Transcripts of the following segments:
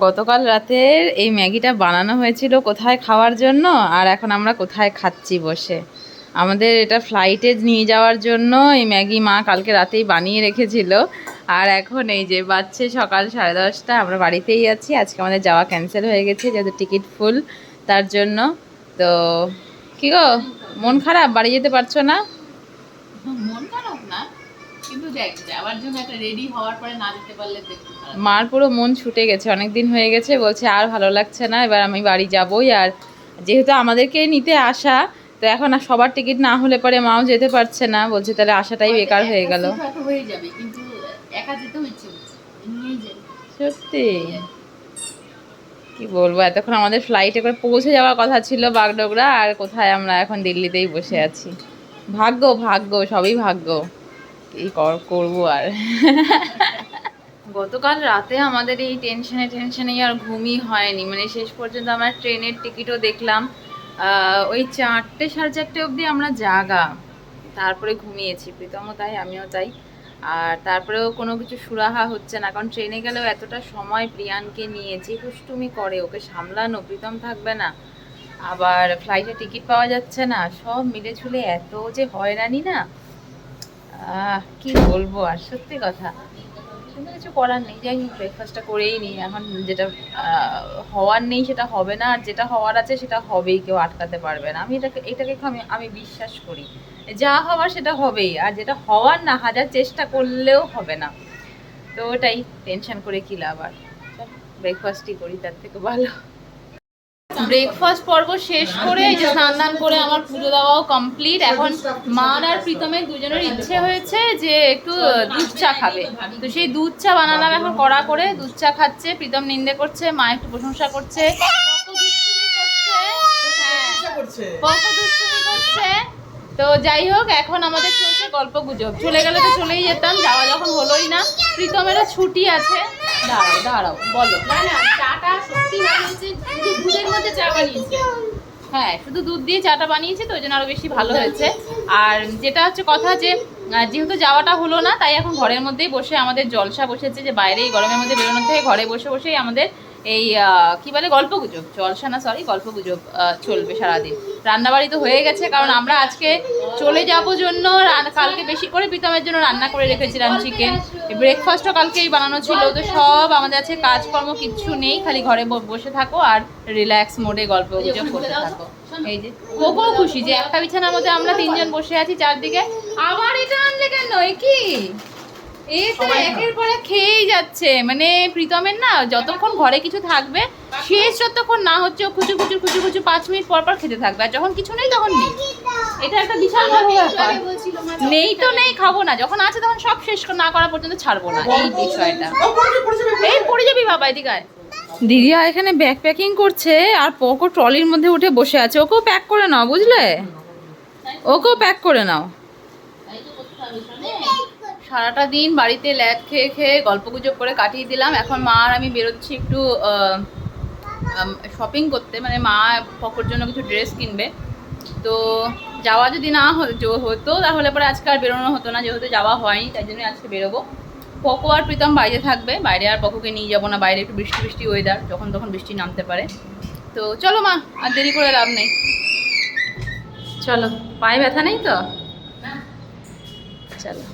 গতকাল রাতের এই ম্যাগিটা বানানো হয়েছিল কোথায় খাওয়ার জন্য আর এখন আমরা কোথায় খাচ্ছি বসে। আমাদের এটা ফ্লাইটে নিয়ে যাওয়ার জন্য এই ম্যাগি মা কালকে রাতেই বানিয়ে রেখেছিল। আর এখন এই যে বাচ্চে সকাল সাড়ে দশটা, আমরা বাড়িতেই আছি। আজকে আমাদের যাওয়া ক্যান্সেল হয়ে গেছে, যেহেতু টিকিট ফুল তার জন্য। তো কি গো, মন খারাপ? বাড়ি যেতে পারছ না? মন খারাপ না। কিন্তু দেখ যাওয়ার জন্য একটা রেডি হওয়ার পরে না যেতে পারলে মার পুরো মন ছুটে গেছে অনেক দিন হয়ে গেছে বলছে আর ভালো লাগছে না এবার আমি বাড়ি যাবই আর যেহেতু আমাদেরকে নিতে আসা তো এখন আর সবার টিকিট না হলে পরে মাও যেতে পারছে না বলছে তাহলে আসাটাই বেকার হয়ে গেল। হয়ে যাবে কিন্তু একা যেতেও হচ্ছে সত্যি? কি বলব এতক্ষণ আমাদের ফ্লাইটে করে পৌঁছে যাওয়ার কথা ছিল বাগডোগরা আর কোথায় আমরা এখন দিল্লিতেই বসে আছি। ভাগ্য ভাগ্য সবই ভাগ্য। কি কর- করব আর। গতকাল রাতে আমাদের এই টেনশনে টেনশনে আর ঘুমই হয়নি। মানে শেষ পর্যন্ত আমরা ট্রেনের টিকিটও দেখলাম। ওই চারটে, সাড়ে চারটে অবধি আমরা জাগা। তারপরে ঘুমিয়েছি। প্রীতমও তাই, আমিও তাই। আর তারপরেও কোনো কিছু সুরাহা হচ্ছে না। কারণ ট্রেনে গেলেও এতটা সময় প্রিয়ানকে নিয়ে যে দুষ্টুমি করে, ওকে সামলানো, প্রীতম থাকবে না। আবার ফ্লাইটে টিকিট পাওয়া যাচ্ছে না। সব মিলে ঝুলে এত যে হয়রানি না। কি বলব আর? সত্যি কথা। কিন্তু কিছু করার নেই। যাই হোক ব্রেকফাস্টটা করেই নিই। এখন যেটা হওয়ার নেই সেটা হবে না। আর যেটা হওয়ার আছে সেটা হবেই। কেউ আটকাতে পারবে না। আমি এটাকে এটাকে আমি আমি বিশ্বাস করি। যা হওয়ার সেটা হবেই। আর যেটা হওয়ার না, হাজার চেষ্টা করলেও হবে না। তো ওটাই। টেনশন করে কি লাভ আর? ব্রেকফাস্টই করি। তার থেকে ভালো। ব্রেকফাস্ট পর্ব শেষ করে এই যে স্নান দান করে আমার পুজো দেওয়াও কমপ্লিট এখন মার আর প্রীতমের দুজনের ইচ্ছে হয়েছে যে একটু দুধ চা খাবে। তো সেই দুধ চা বানালাম এখন কড়া করে। দুধ চা খাচ্ছে প্রীতম নিন্দে করছে মা একটু প্রশংসা করছে। হ্যাঁ তো যাই হোক এখন আমাদের চলছে গল্প গুজব। চলে গেলে তো চলেই যেতাম, যাওয়া যখন হলোই না। প্রীতমেরও ছুটি আছে। দাঁড়াও দাঁড়াও, বলো। না না, চাটা সত্যি হয়েছে দুধের মধ্যে চা বানিয়েছে। হ্যাঁ শুধু দুধ দিয়ে চাটা বানিয়েছি তো, ওই জন্য আরও বেশি ভালো হয়েছে। আর যেটা হচ্ছে কথা যে যেহেতু যাওয়াটা হলো না, তাই এখন ঘরের মধ্যেই বসে আমাদের জলসা বসেছে যে, বাইরে গরমের মধ্যে বেরোনোর থেকে ঘরে বসে বসেই আমাদের এই কি বলে গল্প গুজব জলসা না সরি গল্প গুজব চলবে সারাদিন। রান্নাবাড়ি তো হয়ে গেছে, কারণ আমরা আজকে চলে যাব জন্য কালকে বেশি করে প্রীতমের জন্য রান্না করে রেখেছিলাম চিকেন ব্রেকফাস্টও কালকেই বানানো ছিল, তো সব আমাদের আছে, কাজকর্ম কিচ্ছু নেই, খালি ঘরে বসে থাকো আর রিল্যাক্স মোডে গল্প গুজব করতে থাকো। এই যে কোকো খুশি যে একটা বিছানার মধ্যে আমরা তিনজন বসে আছি চারদিকে। আবার এটা আনলে কেন? কি? এই তো একের পর খেয়েই যাচ্ছে। মানে প্রীতমের না যতক্ষণ ঘরে কিছু থাকবে শেষ যতক্ষণ না হচ্ছে ও খুচু খুচু খুচু খুচু পাঁচ মিনিট পর পর খেতে থাকবে। আর যখন কিছু নেই তখন নেই। এটা একটা বিশাল বড় ব্যাপার। নেই তো নেই খাব না। যখন আছে তখন সব শেষ না করা পর্যন্ত ছাড়বো না। এই বিষয়টা। এই পড়ে যাবি বাবা এদিকে। দিদিয়া এখানে ব্যাগ প্যাকিং করছে আর পোকো ট্রলির মধ্যে উঠে বসে আছে। ওকেও প্যাক করে নাও বুঝলে? ওকেও প্যাক করে নাও। সারাটা দিন বাড়িতে ল্যাদ খেয়ে খেয়ে গল্প গুজব করে কাটিয়ে দিলাম। এখন মা আর আমি বেরোচ্ছি একটু শপিং করতে। মানে মা পকোর জন্য কিছু ড্রেস কিনবে। তো যাওয়া যদি না হতো তাহলে পরে আজকে আর বেরোনো হতো না। যেহেতু যাওয়া হয়নি তাই জন্য আজকে বেরোবো। পকো আর প্রীতম বাইরে থাকবে। বাইরে আর পকোকে নিয়ে যাব না। বাইরে একটু বৃষ্টি বৃষ্টি ওয়েদার যখন তখন বৃষ্টি নামতে পারে। তো চলো মা আর দেরি করে লাভ নেই। চলো পায়ে ব্যথা নেই তো? চলো।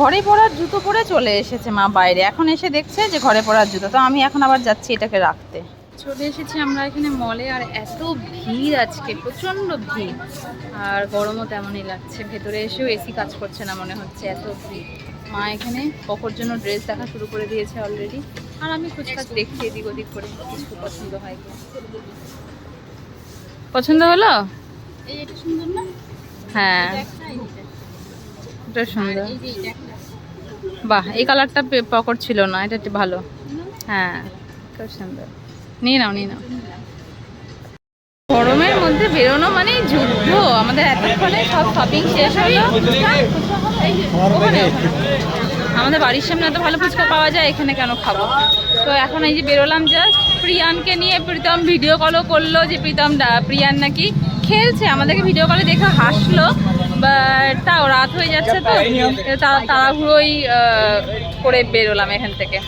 ঘরে পরার জুতো পরে চলে এসেছে মা বাইরে। এখন এসে দেখছে যে ঘরে পরার জুতো। তো আমি এখন আবার যাচ্ছি এটাকে রাখতে। চলে এসেছি আমরা এখানে মলে আর এত ভিড় আজকে প্রচণ্ড ভিড়। আর গরমও তেমনই লাগছে। ভেতরে এসেও এসি কাজ করছে না মনে হচ্ছে এত ভিড়। মা এখানে পকর জন্য ড্রেস দেখা শুরু করে দিয়েছে অলরেডি আর আমি ফুচকাচ দেখছি এদিক ওদিক করে কিছু পছন্দ হয় পছন্দ হলো? হ্যাঁ। একটা এই যে। এটা সুন্দর এই যে এইটা একটা। বাহ এই কালারটা পকট ছিল না এটা একটু ভালো। হ্যাঁ। খুব সুন্দর। নিয়ে নাও নিয়ে নাও। গরমের মধ্যে বেরোনো মানে যুদ্ধ। আমাদের এতক্ষণে সব শপিং শেষ হলো। আমাদের বাড়ির সামনে এত ভালো ফুচকা পাওয়া যায় এখানে কেন খাব? তো এখন এই যে বেরোলাম জাস্ট প্রিয়ানকে নিয়ে প্রীতম ভিডিও কলও করল যে প্রীতম ডা- প্রিয়ান নাকি খেলছে। আমাদেরকে ভিডিও কলে দেখে হাসলো। বাট তাও রাত হয়ে যাচ্ছে তো তাড়াহুড়োই করে বেরোলাম এখান থেকে।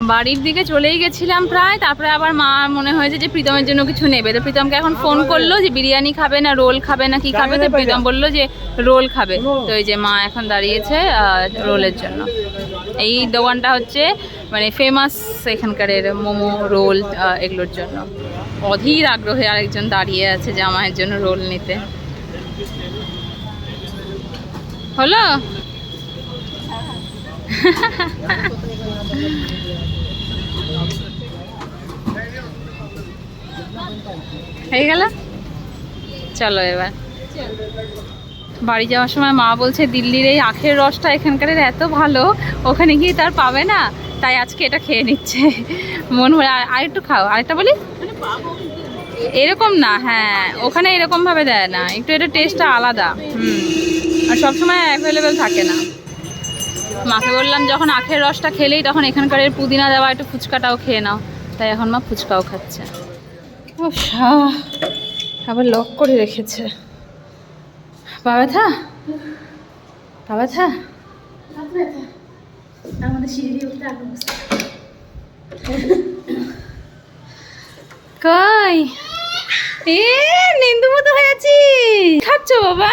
বাড়ির দিকে চলেই গেছিলাম প্রায়, তারপরে আবার মা মনে হয়েছে যে প্রীতমের জন্য কিছু নেবে। তো প্রীতমকে এখন ফোন করল যে বিরিয়ানি খাবে না, রোল খাবে না, কি খাবে? তো প্রীতম বলল যে রোল খাবে। তো এই যে মা এখন দাঁড়িয়েছে রোলের জন্য। এই দোকানটা হচ্ছে মানে ফেমাস এখানকার মোমো, রোল এগুলোর জন্য। অধীর আগ্রহে আরেকজন দাঁড়িয়ে আছে জামাইয়ের জন্য রোল নিতে। হলো? হয়ে গেল? চলো এবার। বাড়ি যাওয়ার সময় মা বলছে, দিল্লির এই আখের রসটা এখানকার এত ভালো, ওখানে গিয়ে তার পাবে না, তাই আজকে এটা খেয়ে নিচ্ছে। মন ভরে, আর- একটু খাও, আরেকটা বলি? এরকম না হ্যাঁ ওখানে এরকম ভাবে দেয় না, একটু এটা টেস্টটা আলাদা, হুম। আর সবসময় অ্যাভেলেবেল থাকে না। মাকে বললাম, যখন আখের রসটা খেলেই তখন এখানকার পুদিনা দেওয়া, একটু ফুচকাটাও খেয়ে নাও। তাই এখন মা ফুচকাও খাচ্ছে। আবার লক করে রেখেছে। পা ব্যথা পা ব্যথা আমাদের সিঁড়ি উঠতে কই? এ নিন্দু মতো হয়েছি খাচ্ছ বাবা?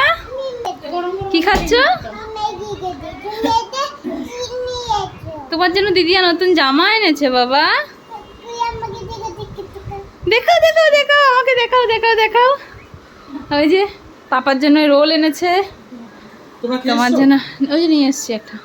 কি খাচ্ছ? তোমার জন্য দিদিয়া নতুন জামা এনেছে বাবা। দেখাও দেখাও দেখাও আমাকে দেখাও দেখাও দেখাও। ওই যে পাপার জন্য রোল এনেছে। তোমার জন্য ওই যে নিয়ে এসছি একটা।